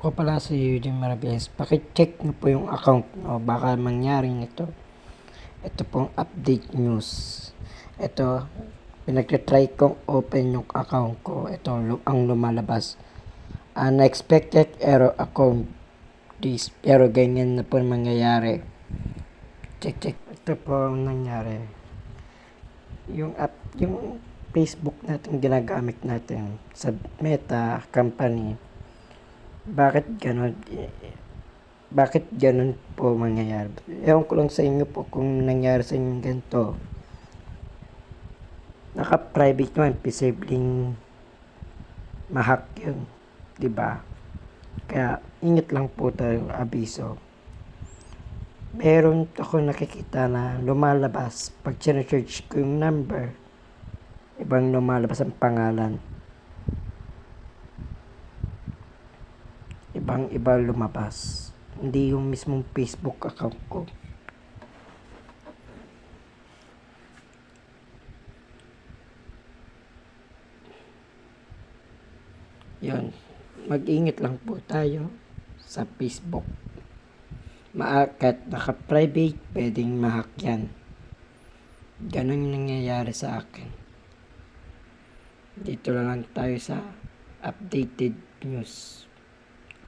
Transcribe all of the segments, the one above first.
Ako pala si Eugene Maravillas. Pakicheck niyo po yung account nyo. Baka mangyaring ito. Ito pong update news. Ito, pinagtitry kong open yung account ko. Ito ang lumalabas. Unexpected error account. This, pero ganyan na po mangyayari. Check, check. Ito po ang nangyari. Yung app, yung Facebook natin ginagamit natin sa Meta company bakit ganon? Bakit ganon po mangyayari? Ewan ko lang sa inyo po kung nangyari sa inyo ganito. Naka-private naman, posibleng mahack yun. 'di ba? Kaya ingat lang po tayo, abiso. Meron ako nakikita na lumalabas pag search ko yung number. Ibang lumalabas ang pangalan. Ibang iba lumabas. Hindi yung mismong Facebook account ko. Yun. Mag-ingat lang po tayo sa Facebook. Maakat naka-private, pwedeng mahack yan. Ganon yung nangyayari sa akin. Dito lang tayo sa updated news.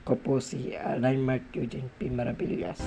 Ako po si Alain Mark Eugene P. Maravillas.